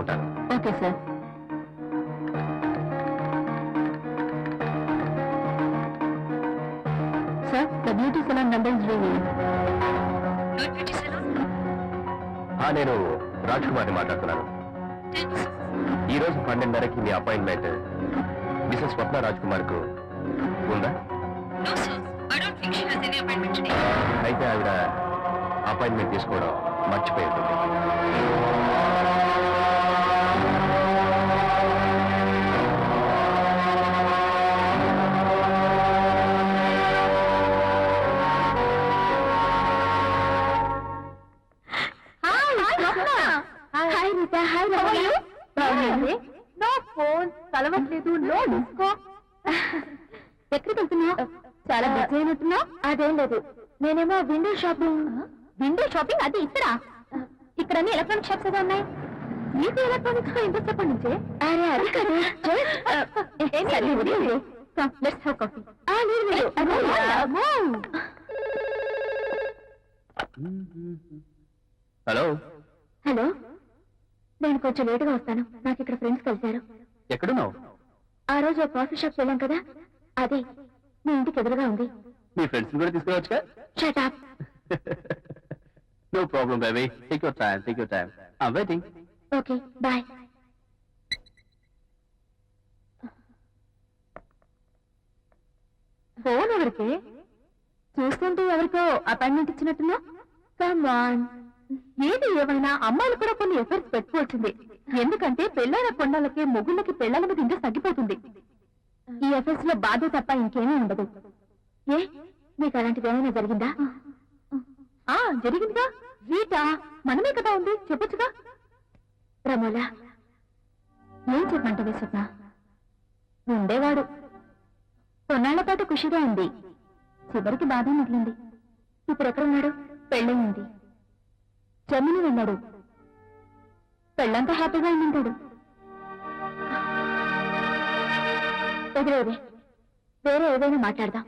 ఉంటాను. Okay sir. Sir the beauty salon number నేను రాజ్ కుమార్ని మాట్లాడుతున్నాను ఈ రోజు పన్నెండున్నరకి మీ అపాయింట్మెంట్. మిసెస్ స్వప్న రాజ్ కుమార్కు ఉందా అయితే ఆవిడ అపాయింట్మెంట్ తీసుకోవడం మర్చిపోయి కలవట్లేదు నో డిస్కో. ఎక్కడికి వెళ్తున్నావు? చాలా బిజీ అయినట్టున్నావు? అదేం లేదు. నేనేమో విండో షాపింగ్. Window shopping? అది ఇక్కడ? ఇక్కడ అన్ని ఎలక్ట్రానిక్ షాప్స్ ఏదో ఉన్నాయి. నీకు ఎలక్ట్రానిక్స్లో ఇంట్రెస్ట్ ఎప్పటి నుంచే? అరే అది కదా. లెట్స్ హ్యావ్ కాఫీ లేదు లేదు. అమ్మో. హలో. హలో. నేను కొంచెం లేటుగా వస్తాను. నాకు ఇక్కడ ఫ్రెండ్స్ కలిశారు. ఎక్కడున్నావు? ఆ రోజు ఆ కాఫీ షాప్ వెళ్ళాం కదా? అది మీ ఇంటికి ఎదురుగా ఉంది. మీ ఫ్రెండ్స్ కూడా తీసుకురావచ్చుగా? Shut up no problem baby take your time take your time I waiting okay bye phone ఎవరికి? చూస్తుంటే ఎవరికో అపాయింట్మెంట్ ఇచ్చినట్టున్నా? కమాన్ ఏది ఏమైనా అమ్మాయిలు కూడా కొన్ని ఎఫర్ట్స్ పెట్టుకోవాల్సింది. ఎందుకంటే పెళ్ళైన కొండలకే మొగుళ్ళకి పెళ్ళాల మీద ఇంట్రెస్ట్ తగ్గిపోతుంది. ఈ ఎఫర్ట్స్లో బాధ తప్ప ఇంకేమీ ఉండదు. ఏ? మీకు అలాంటిది ఏమైనా జరిగిందా? ఆ జరిగిందిగా. వీటా మనమే కదా ఉంది. చెప్పొచ్చుగా? రమోలా ఏం చెప్పంటవే స్వప్న? ఉండేవాడు. కొన్నాళ్ళ పాటు ఖుషిగా ఉంది. చివరికి బాధ మిగిలింది. ఇప్పుడు ఎక్కడున్నాడు? పెళ్ళయింది జమ్మిని వెళ్ళాడు పెళ్ళంతా హ్యాపీగా ఉంటాడు ఎదురేదే వేరే ఏదైనా మాట్లాడదాం.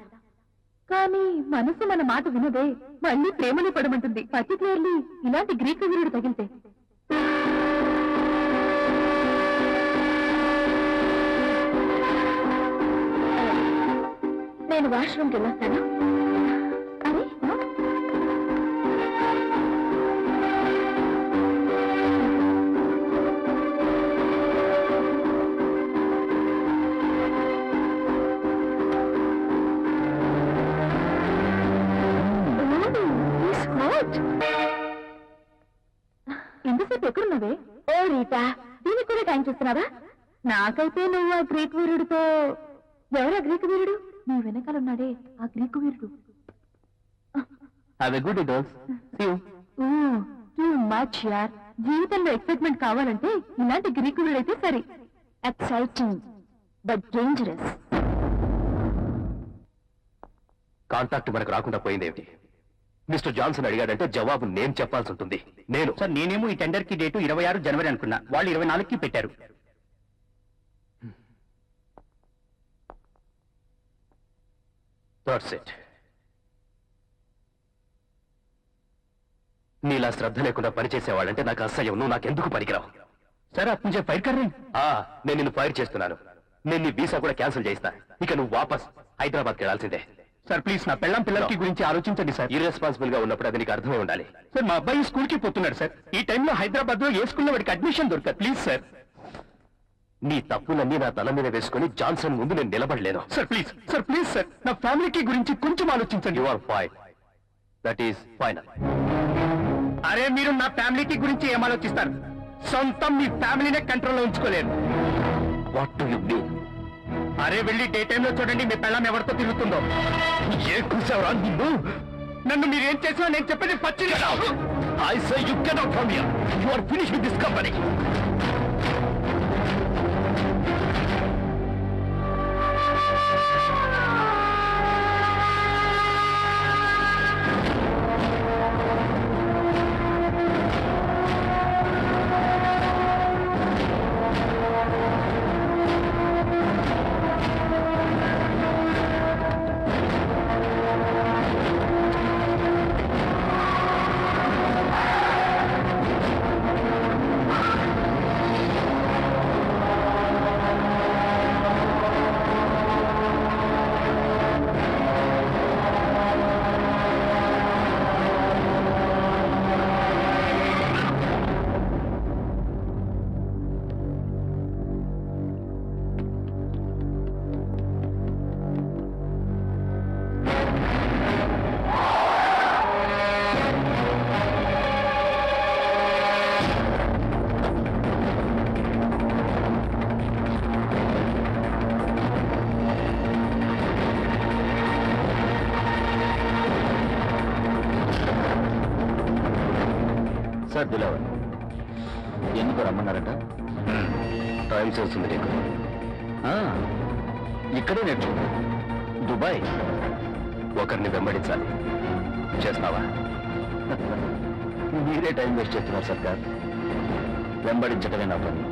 కానీ మనసు మన మాట వినదే మళ్ళీ ప్రేమలో పడమంటుంది. పర్టికులర్లీ ఇలాంటి గ్రీక్ వీరుడు తగిలితే. నేను వాష్రూమ్కి వెళ్ళొస్తాను. ఎక్కడున్నావే ఓ రీటా దీనికి కూడా టైం చూస్తున్నావా? నాకైతే నువ్వు ఆ గ్రీక్ వీరుడితో ఎవరా గ్రీక్ వీరుడు? నీ వెనకాల ఉన్నాడే ఆ Greek Veerudu. Have a good girls see you too much యార్ జీవితంలో ఎక్సైట్మెంట్ కావాలంటే ఇలాంటి గ్రీకు వీరుడైతే సరే. ఎక్సైటింగ్ బట్ డేంజరస్ కాంటాక్ట్ మనకు రాకుండా పోయిందేమిటి? మిస్టర్ జాన్సన్ అడిగాడంటే జవాబు నేను చెప్పాల్సి ఉంటుంది. నేను. సార్ నేనేమో ఈ టెండర్కి డేటు ఇరవై ఆరు జనవరి అనుకున్నా. వాళ్ళు ఇరవై నాలుగుకి పెట్టారు. నీలా శ్రద్ధ లేకుండా పనిచేసేవాళ్ళంటే నాకు అసహ్యం. నువ్వు నాకెందుకు పనికిరావు? సార్ ముझे ఫైర్ కర్ రే ఆ నేను నిన్ను ఫైర్ చేస్తున్నాను. నేను నీ వీసా కూడా క్యాన్సిల్ చేయిస్తా ఇక నువ్వు వాపస్ హైదరాబాద్కి వెళ్ళాల్సిందే. సార్ ప్లీజ్ నా పెళ్ళం పిల్లలకి గురించి ఆలోచించండి సార్. ఇర్రెస్పాన్సిబుల్గా ఉన్నప్పుడు అది నీకు అర్థమై ఉండాలి. సార్ మా అబ్బాయి స్కూల్కి పోతున్నాడు సార్. ఈ టైంలో హైదరాబాద్లో ఏ స్కూల్లో వాడికి అడ్మిషన్ దొరకదు. Please sir. నీ తప్పులన్నీ నా తల మీద వేసుకుని జాన్సన్ ముందు నేను నిలబడలేను. Sir please sir please sir. నా ఫ్యామిలీకి గురించి కొంచెం ఆలోచించండి. You are fine that is final అరే మీరు నా ఫ్యామిలీకి గురించి ఏం ఆలోచిస్తారు? సొంతం మీ ఫ్యామిలీనే కంట్రోల్లో ఉంచుకోలేరు. వాట్ డు యు మీన్ అరే వెళ్ళి డే టైంలో చూడండి మీ పెళ్ళం ఎవరితో తిరుగుతుందో. ఏ కూసావురా నిన్ను? నన్ను మీరేం చేసినా నేను చెప్పేది పచ్చి కదా. I say you cannot come here you are finish with this company Dilawar ఎందుకు రమ్మన్నారట? టైం ఉంది నీకు. ఇక్కడే నేర్చుకో దుబాయ్. ఒకరిని వెంబడించాలి. చేస్తావా? మీరే టైం వేస్ట్ చేస్తున్నారు సర్కార్. వెంబడించటమే నా పని.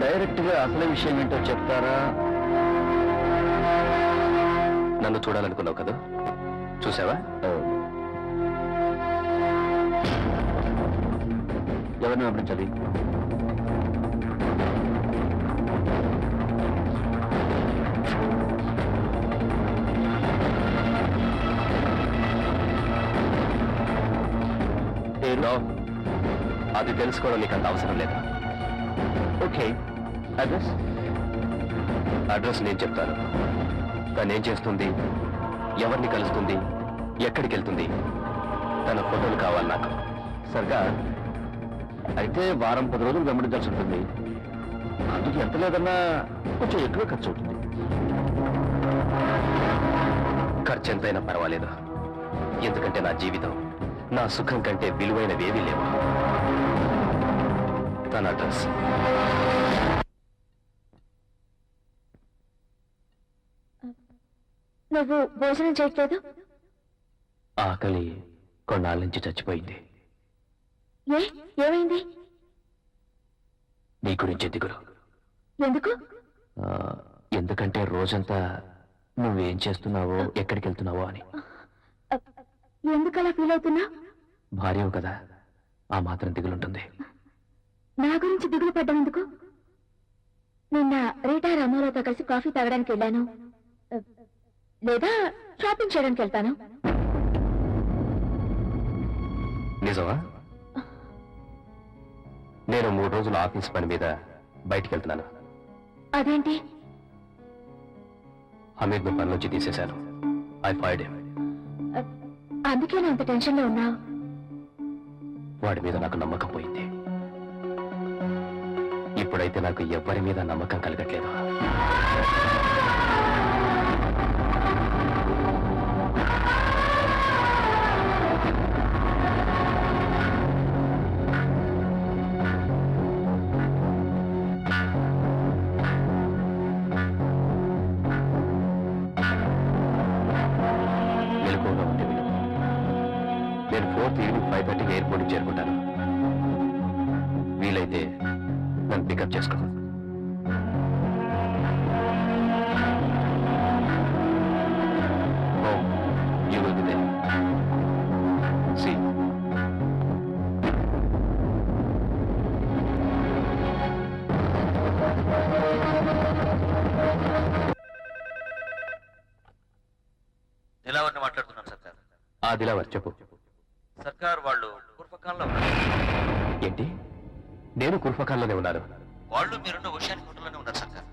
డైరెక్ట్గా అసలు విషయం ఏంటో చెప్తారా? నన్ను చూడాలనుకున్నావు కదా? చూసావా? ఎవరిని పేరు? అది తెలుసుకోవడం నీకు అంత అవసరం లేదు? ఓకే. అడ్రస్ అడ్రస్ నేను చెప్తాను. తను ఏం చేస్తుంది? ఎవరిని కలుస్తుంది? ఎక్కడికి వెళ్తుంది? తన ఫోటోలు కావాలి నాకు. సరిగా అయితే వారం పది రోజులు వెంబడించాల్సి ఉంటుంది. అందుకు ఎంత లేదన్నా కొంచెం ఎక్కువ ఖర్చు అవుతుంది. ఖర్చు ఎంతైనా పర్వాలేదు ఎందుకంటే నా జీవితం నా సుఖం కంటే విలువైనవేవీ లేవు. తన అడ్రస్. నువ్వు భోజనం చేయట్లేదు? ఆకలి కొన్నాళ్ళ నుంచి చచ్చిపోయింది. ఏ? ఏమైంది? నీ గురించే దిగురు ఎందుకు? ఆ, ఎందుకంటే రోజంతా నువ్వేం చేస్తున్నావో ఎక్కడికి వెళ్తున్నావో అని. ఎందుకు అలా ఫీల్ అవుతున్నా భార్యవు కదా ఆ మాత్రం దిగులుంటుంది. నా గురించి దిగులు పడ్డం నిన్న రీటా రామారావుతో కలిసి కాఫీ తాగడానికి వెళ్ళాను. లేదా షాపింగ్ చేయడానికి వెళ్తాను. నిజమా? నేను మూడు రోజులు ఆఫీస్ పని మీద బయటికి వెళ్తున్నాను అదేంటి? హమీద్ను పని నుంచి తీసేశాను ఐ ఫైడ్ అందుకే నా అంత టెన్షన్లో ఉన్నావు? వాడి మీద నాకు నమ్మకం పోయింది. ఇప్పుడైతే నాకు ఎవ్వరి మీద నమ్మకం కలగట్లేదు. నేను ఫోర్త్ ఈవినింగ్ ఫైవ్ థర్టీకి ఎయిర్పోర్ట్కి చేరుకుంటాను. వీలైతే నన్ను పికప్ చేసుకో. దిలావర్ చెప్పు. సర్కార్ వాళ్ళు ఉన్నారు. ఏంటి? నేను కుర్ఫకాల్లోనే ఉన్నాను వాళ్ళు మీరున్న ఓషాని హోటల్లోనే ఉన్నారు సర్కార్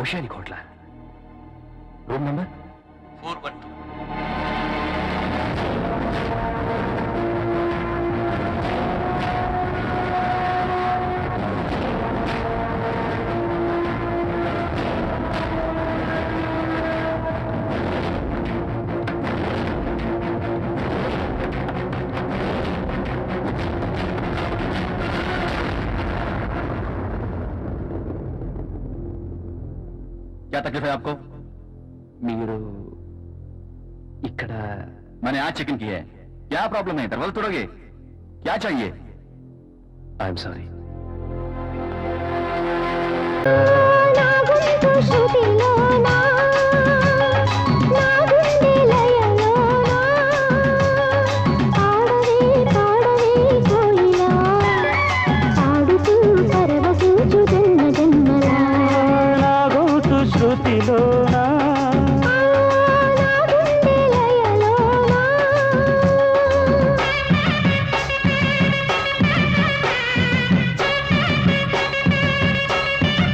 ఓషాని కోట్ల room number? Four one two. तकलीफ है आपको మీరు ఇక్కడ मैंने आज चेक इन किया है क्या प्रॉब्लम है दरवाजा तोड़ोगे क्या चाहिए आई एम सॉरी జన్మ జన్మలా నాగోతు